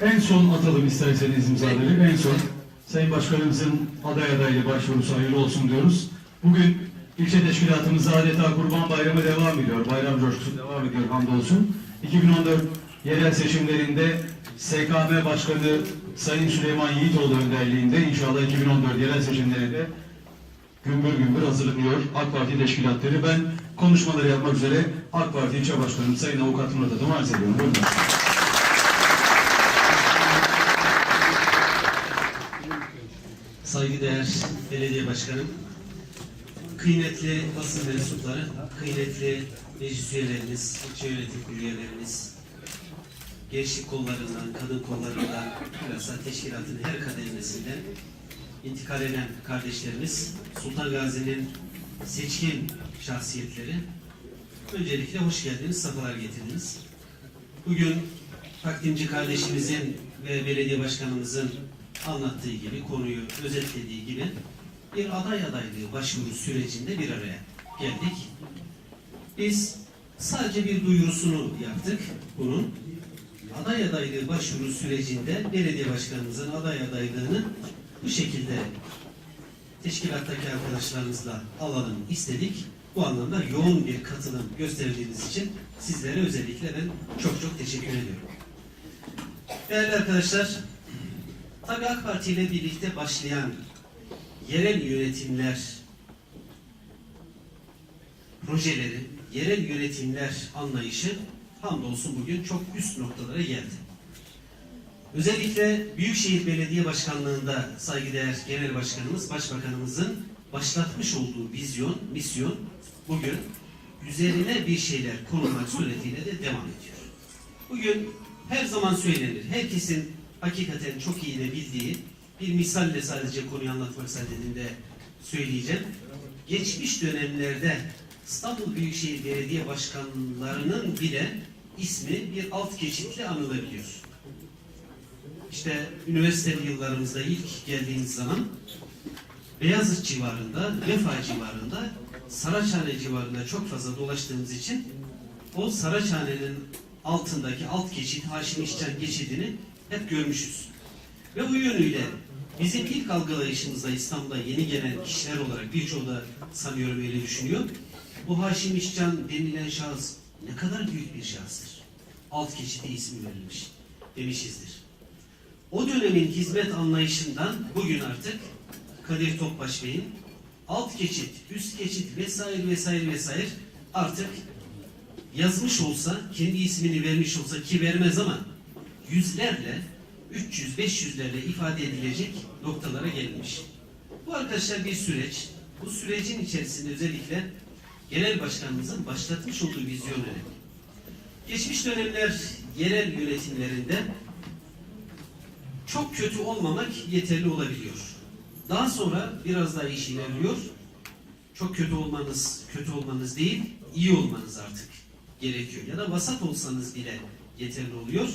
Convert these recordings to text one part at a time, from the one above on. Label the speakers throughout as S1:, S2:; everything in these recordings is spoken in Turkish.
S1: En son atalım isterseniz imzaları. En son Sayın Başkanımızın aday adaylı başvurusu hayırlı olsun diyoruz. Bugün ilçe teşkilatımızda adeta Kurban Bayramı devam ediyor. Bayram coşkusu devam ediyor hamdolsun. 2014 yerel seçimlerinde SKM Başkanı Sayın Süleyman Yiğitoğlu önderliğinde inşallah 2014 yerel seçimlerinde gümbür gümbür hazırlanıyor AK Parti teşkilatları. Ben konuşmaları yapmak üzere AK Parti ilçe başkanım Sayın Avukat Murat Adam'ı arz ediyorum. Buyurun.
S2: Saygıdeğer belediye başkanım, kıymetli basın mensupları, kıymetli meclis üyeleriniz, ilçe yönetim kurulu gençlik kollarından, kadın kollarından, bilhassa teşkilatın her kademesinden intikal eden kardeşlerimiz, Sultan Gazi'nin seçkin şahsiyetleri, öncelikle hoş geldiniz, sefalar getirdiniz. Bugün takdimci kardeşimizin ve belediye başkanımızın anlattığı gibi, konuyu özetlediği gibi bir aday adaylığı başvuru sürecinde bir araya geldik. Biz sadece bir duyurusunu yaptık bunun. Aday adaylığı başvuru sürecinde belediye başkanımızın aday adaylığını bu şekilde teşkilattaki arkadaşlarımızla alalım istedik. Bu anlamda yoğun bir katılım gösterdiğiniz için sizlere özellikle ben çok çok teşekkür ediyorum. Değerli arkadaşlar, tabii AK Parti ile birlikte başlayan yerel yönetimler projeleri, yerel yönetimler anlayışı hamdolsun bugün çok üst noktalara geldi. Özellikle Büyükşehir Belediye Başkanlığı'nda saygıdeğer Genel Başkanımız, Başbakanımızın başlatmış olduğu vizyon, misyon bugün üzerine bir şeyler konulmak suretiyle de devam ediyor. Bugün her zaman söylenir, herkesin hakikaten çok iyi de bildiği bir misalle sadece konuyu anlatmak sadedinde söyleyeceğim. Geçmiş dönemlerde İstanbul Büyükşehir Belediye Başkanlarının bile ismi bir alt geçitle anılabiliyor. İşte üniversiteli yıllarımızda ilk geldiğimiz zaman Beyazıt civarında, Vefa civarında, Saraçhane civarında çok fazla dolaştığımız için o Saraçhane'nin altındaki alt geçit, Haşim İşcan geçidini hep görmüşüz. Ve bu yönüyle bizim ilk algılayışımızda İstanbul'da yeni gelen kişiler olarak birçoğu da sanıyorum öyle düşünüyor. Bu Haşim İşcan denilen şahıs ne kadar büyük bir şahıstır. Alt geçide ismi verilmiş demişizdir. O dönemin hizmet anlayışından bugün artık Kadir Topbaş Bey'in alt geçit, üst geçit vesaire vesaire vesaire artık yazmış olsa, kendi ismini vermiş olsa ki vermez ama yüzlerle, 300, 500'lerle ifade edilecek noktalara gelinmiş. Bu arkadaşlar bir süreç. Bu sürecin içerisinde özellikle genel başkanımızın başlatmış olduğu vizyon önemli. Geçmiş dönemler yerel yönetimlerinde çok kötü olmamak yeterli olabiliyor. Daha sonra biraz daha iş ilerliyor. Çok kötü olmanız, kötü olmanız değil, iyi olmanız artık gerekiyor. Ya da vasat olsanız bile yeterli oluyor.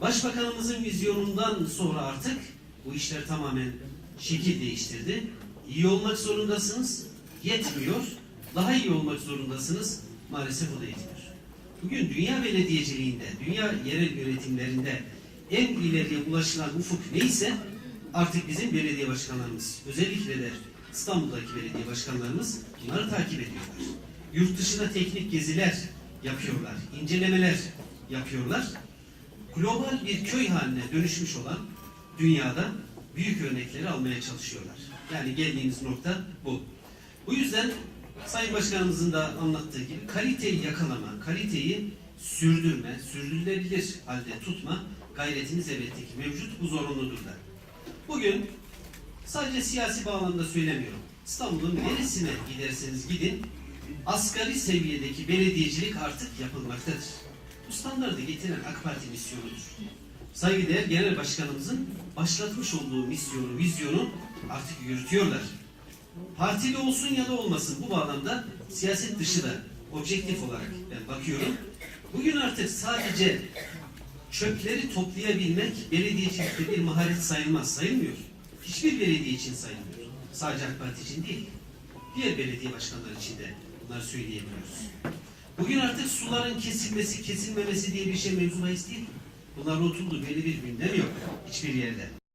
S2: Başbakanımızın vizyonundan sonra artık bu işler tamamen şekil değiştirdi. İyi olmak zorundasınız, yetmiyor. Daha iyi olmak zorundasınız, maalesef o da yetmiyor. Bugün dünya belediyeciliğinde, dünya yerel yönetimlerinde en ileriye ulaşılan ufuk neyse artık bizim belediye başkanlarımız, özellikle de İstanbul'daki belediye başkanlarımız bunları takip ediyorlar. Yurt dışına teknik geziler yapıyorlar, incelemeler yapıyorlar. Global bir köy haline dönüşmüş olan dünyada büyük örnekleri almaya çalışıyorlar. Yani geldiğimiz nokta bu. Bu yüzden Sayın Başkanımızın da anlattığı gibi kaliteyi yakalama, kaliteyi sürdürme, sürdürülebilir halde tutma gayretimiz elbette ki mevcut. Bu zorunludur da. Bugün sadece siyasi bağlamda söylemiyorum. İstanbul'un neresine giderseniz gidin asgari seviyedeki belediyecilik artık yapılmaktadır. Bu standardı getiren AK Parti misyonudur. Saygıdeğer Genel Başkanımızın başlatmış olduğu misyonu, vizyonu artık yürütüyorlar. Partili olsun ya da olmasın bu bağlamda siyaset dışı da objektif olarak ben bakıyorum. Bugün artık sadece çöpleri toplayabilmek belediyecilikte bir maharet sayılmaz, sayılmıyor. Hiçbir belediye için sayılmıyor. Sadece AK Parti için değil. Diğer belediye başkanları için de bunları söyleyebiliyoruz. Bugün artık suların kesilmesi, kesilmemesi diye bir şey mevzu bahis değil. Bunların oturduğu belli bir gündem yok hiçbir yerde.